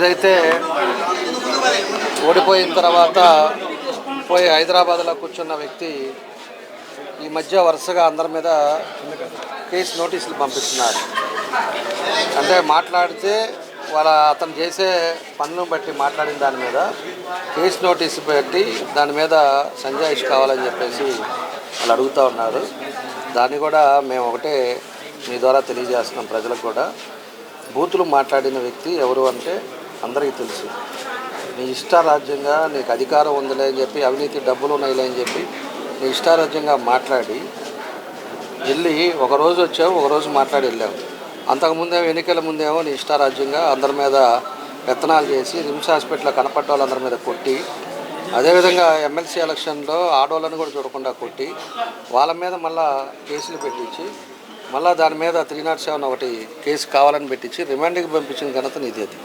ఏదైతే ఓడిపోయిన తర్వాత పోయి హైదరాబాద్లో కూర్చున్న వ్యక్తి ఈ మధ్య వరుసగా అందరి మీద కేసు నోటీసులు పంపిస్తున్నారు. అంటే మాట్లాడితే వాళ్ళ అతను చేసే పనులను బట్టి మాట్లాడిన దాని మీద కేసు నోటీసు పెట్టి దాని మీద సంజాయిష్ కావాలని చెప్పేసి వాళ్ళు అడుగుతూ ఉన్నారు. దాన్ని కూడా మేము ఒకటే మీ ద్వారా తెలియజేస్తున్నాం ప్రజలకు కూడా. బూతులు మాట్లాడిన వ్యక్తి ఎవరు అంటే అందరికీ తెలుసు. నీ ఇష్టారాజ్యంగా నీకు అధికారం ఉందిలే అని చెప్పి అవినీతి డబ్బులు ఉన్నాయిలే అని చెప్పి నీ ఇష్టారాజ్యంగా మాట్లాడి వెళ్ళి ఒక రోజు వచ్చావు ఒకరోజు మాట్లాడి వెళ్ళావు. అంతకుముందేమో ఎన్నికల ముందేమో నీ ఇష్టారాజ్యంగా అందరి మీద పెత్తనాలు చేసి రిమ్స్ హాస్పిటల్లో కనపడ్డ వాళ్ళందరి మీద కొట్టి అదేవిధంగా ఎమ్మెల్సీ ఎలక్షన్లో ఆడవాళ్ళని కూడా చూడకుండా కొట్టి వాళ్ళ మీద మళ్ళా కేసులు పెట్టించి మళ్ళీ దాని మీద త్రీ నాట్ సెవెన్ ఒకటి కేసు కావాలని పెట్టించి రిమాండ్కి పంపించిన ఘనత నీది అది.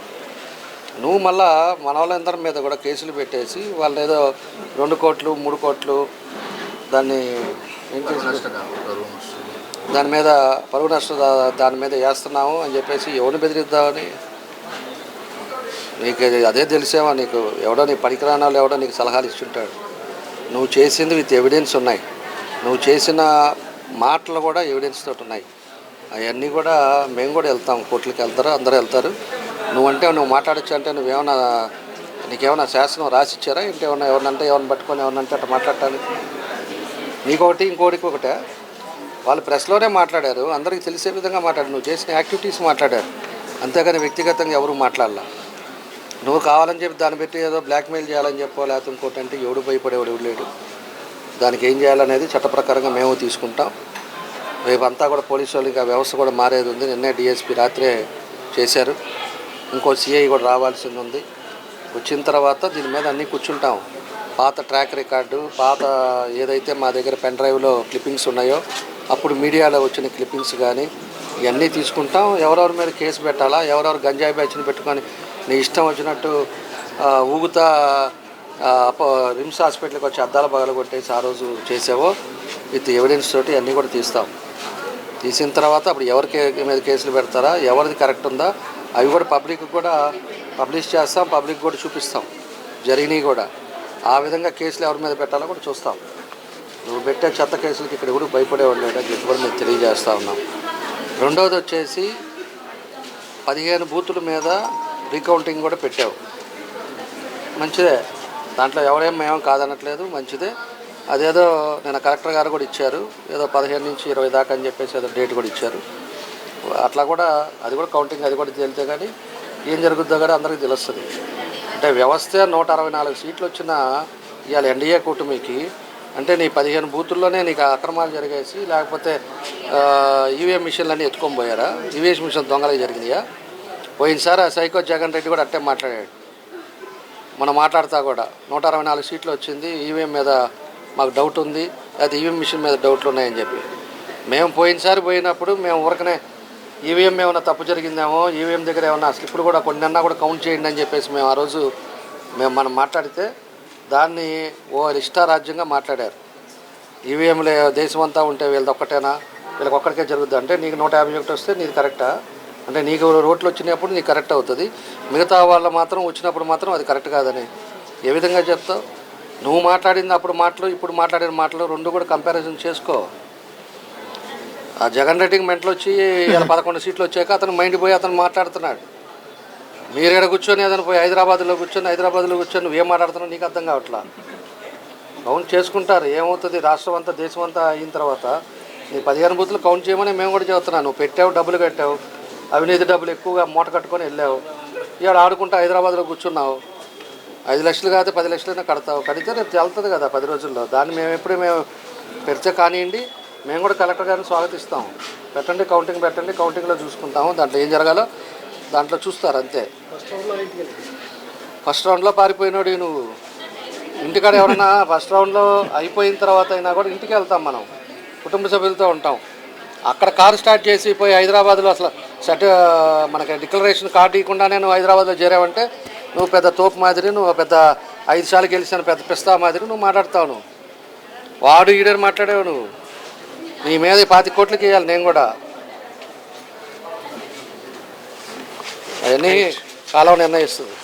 నువ్వు మళ్ళా మన వాళ్ళందరి మీద కూడా కేసులు పెట్టేసి వాళ్ళు ఏదో రెండు కోట్లు మూడు కోట్లు దాన్ని ఏం దాని మీద పరువు నష్ట దాని మీద వేస్తున్నాము అని చెప్పేసి ఎవరిని బెదిరిద్దామని? నీకు అది- అదే తెలిసేవా నీకు. ఎవడో నీ పనికిరాని ఎవడో నీకు సలహాలు ఇస్తుంటాడు. నువ్వు చేసింది విత్ ఎవిడెన్స్ ఉన్నాయి. నువ్వు చేసిన మాటలు కూడా ఎవిడెన్స్ తోటి ఉన్నాయి. అవన్నీ కూడా మేము కూడా వెళ్తాం. కోర్టులకు వెళ్తారు అందరూ వెళ్తారు. నువ్వంటే నువ్వు మాట్లాడచ్చు అంటే నువ్వేమన్నా నీకేమన్నా శాసనం రాసిచ్చారా? ఏంటి ఏమన్నా ఎవరినంటే ఎవరిని పట్టుకొని ఎవరినంటే అట్లా మాట్లాడటానికి? నీకొకటి ఇంకోటికి ఒకటే. వాళ్ళు ప్రెస్లోనే మాట్లాడారు. అందరికీ తెలిసే విధంగా మాట్లాడారు. నువ్వు చేసిన యాక్టివిటీస్ మాట్లాడారు. అంతేగాని వ్యక్తిగతంగా ఎవరు మాట్లాడాల? నువ్వు కావాలని చెప్పి దాన్ని పెట్టి ఏదో బ్లాక్మెయిల్ చేయాలని చెప్పో లేకపోతే ఇంకోటి అంటే ఎవడు భయపడేవాడు ఎవడు లేడు. దానికి ఏం చేయాలనేది చట్టప్రకారంగా మేము తీసుకుంటాం. రేపు అంతా కూడా పోలీసు వాళ్ళకి ఆ వ్యవస్థ కూడా మారేది ఉంది. నిన్నే డిఎస్పీ రాత్రే చేశారు. ఇంకో సిఐ కూడా రావాల్సింది ఉంది. వచ్చిన తర్వాత దీని మీద అన్నీ కూర్చుంటాం. పాత ట్రాక్ రికార్డు పాత ఏదైతే మా దగ్గర పెన్ డ్రైవ్లో క్లిప్పింగ్స్ ఉన్నాయో అప్పుడు మీడియాలో వచ్చిన క్లిప్పింగ్స్ కానీ ఇవన్నీ తీసుకుంటాం. ఎవరెవరి మీద కేసు పెట్టాలా ఎవరెవరు గంజాయి బ్యాచ్ని పెట్టుకొని నీ ఇష్టం వచ్చినట్టు ఊగుతా రిమ్స్ హాస్పిటల్కి వచ్చి అద్దాల పగల కొట్టేసి ఆ రోజు చేసావో విత్ ఎవిడెన్స్ తోటి అన్నీ కూడా తీస్తాం. తీసిన తర్వాత అప్పుడు ఎవరి కే- మీద కేసులు పెడతారా ఎవరిది కరెక్ట్ ఉందా అవి కూడా పబ్లిక్ కూడా పబ్లిష్ చేస్తాం పబ్లిక్ కూడా చూపిస్తాం. జరిగినాయి కూడా. ఆ విధంగా కేసులు ఎవరి మీద పెట్టాలో కూడా చూస్తాం. నువ్వు పెట్టే చెత్త కేసులకి ఇక్కడ కూడా భయపడేవాడు లేడు చెప్పి కూడా మేము తెలియజేస్తా ఉన్నాం. రెండవది వచ్చేసి పదిహేను బూతుల మీద రీకౌంటింగ్ కూడా పెట్టావు. మంచిదే. దాంట్లో ఎవరేం మేము కాదనట్లేదు మంచిదే. అదేదో నేను కలెక్టర్ గారు కూడా ఇచ్చారు. ఏదో పదిహేను నుంచి ఇరవై దాకా అని చెప్పేసి ఏదో డేట్ కూడా ఇచ్చారు. అట్లా కూడా అది కూడా కౌంటింగ్ అది కూడా తేలితే కానీ ఏం జరుగుద్దో కూడా అందరికీ తెలుస్తుంది. అంటే వ్యవస్థ నూట అరవై నాలుగు సీట్లు వచ్చిన ఇవాళ ఎన్డీఏ కూటమికి అంటే నీ పదిహేను బూతుల్లోనే నీకు అక్రమాలు జరిగేసి లేకపోతే ఈవీఎం మిషన్లన్నీ ఎత్తుకొని పోయారా? ఈవీఎస్ మిషన్ దొంగలే జరిగినాయా? పోయినసారి ఆ సైకో జగన్ రెడ్డి కూడా అట్టే మాట్లాడాడు. మనం మాట్లాడతా కూడా నూట అరవై నాలుగు సీట్లు వచ్చింది ఈవీఎం మీద మాకు డౌట్ ఉంది. అది ఈవీఎం మిషన్ మీద డౌట్లు ఉన్నాయని చెప్పి. మేము పోయినసారి పోయినప్పుడు మేము ఊరకనే ఈవీఎం ఏమైనా తప్పు జరిగిందేమో ఈవీఎం దగ్గర ఏమైనా స్లిప్పులు కూడా కొన్ని కూడా కౌంట్ చేయండి అని చెప్పేసి మేము ఆ రోజు మేము మనం మాట్లాడితే దాన్ని ఓ ఇష్టారాజ్యంగా మాట్లాడారు. ఈవీఎంలు దేశమంతా ఉంటే వీళ్ళది ఒక్కటేనా? వీళ్ళకి ఒక్కడికే జరుగుద్ది? అంటే నీకు నూట యాభై ఒకటి వస్తే నీది కరెక్టా? అంటే నీకు రోడ్లు వచ్చినప్పుడు నీకు కరెక్ట్ అవుతుంది. మిగతా వాళ్ళు మాత్రం వచ్చినప్పుడు మాత్రం అది కరెక్ట్ కాదని ఏ విధంగా చెప్తావు? నువ్వు మాట్లాడింది అప్పుడు మాటలు ఇప్పుడు మాట్లాడిన మాటలు రెండు కూడా కంపారిజన్ చేసుకో. ఆ జగన్ రెడ్డికి మెంటలు వచ్చి ఇలా పదకొండు సీట్లు వచ్చాక అతను మైండ్ పోయి అతను మాట్లాడుతున్నాడు. మీరు ఇక్కడ కూర్చొని ఏదైనా పోయి హైదరాబాద్లో కూర్చొని హైదరాబాద్లో కూర్చొని నువ్వేం మాట్లాడుతున్నావు నీకు అర్థం కావట్లా? కౌంట్ చేసుకుంటారు. ఏమవుతుంది? రాష్ట్రం అంతా దేశం అంతా అయిన తర్వాత నీ పదిహేను బూతులు కౌంట్ చేయమని మేము కూడా చెబుతున్నాను నువ్వు పెట్టావు డబ్బులు కట్టావు. అవినీతి డబ్బులు ఎక్కువగా మూట కట్టుకొని వెళ్ళావు. ఇవాళ ఆడుకుంటూ హైదరాబాద్లో కూర్చున్నావు. ఐదు లక్షలు కాదు పది లక్షలైనా కడతావు. కడితే రేపు వెళ్తుంది కదా పది రోజుల్లో. దాన్ని మేము ఎప్పుడు మేము పెడితే కానివ్వండి మేము కూడా కలెక్టర్ గారిని స్వాగతిస్తాం. పెట్టండి కౌంటింగ్ పెట్టండి కౌంటింగ్లో చూసుకుంటాము. దాంట్లో ఏం జరగాలో దాంట్లో చూస్తారు అంతే. ఫస్ట్ రౌండ్లో పారిపోయినోడు నువ్వు. ఇంటికాడ ఎవరన్నా ఫస్ట్ రౌండ్లో అయిపోయిన తర్వాత అయినా కూడా ఇంటికి వెళ్తాం మనం. కుటుంబ సభ్యులతో ఉంటాం. అక్కడ కారు స్టార్ట్ చేసి పోయి హైదరాబాద్లో అసలు సెట్ మనకి డిక్లరేషన్ కార్డు ఇవ్వకుండానే నువ్వు హైదరాబాద్లో చేరావంటే నువ్వు పెద్ద తోపు మాదిరి నువ్వు పెద్ద ఐదు సార్లు గెలిచిన పెద్ద పిస్తా మాదిరి నువ్వు మాట్లాడతావు నువ్వు. వాడు ఈడని మాట్లాడావు నువ్వు. నీ మీద పాతి కోట్లకి వేయాలి నేను కూడా. అవన్నీ కాలం నిర్ణయిస్తుంది.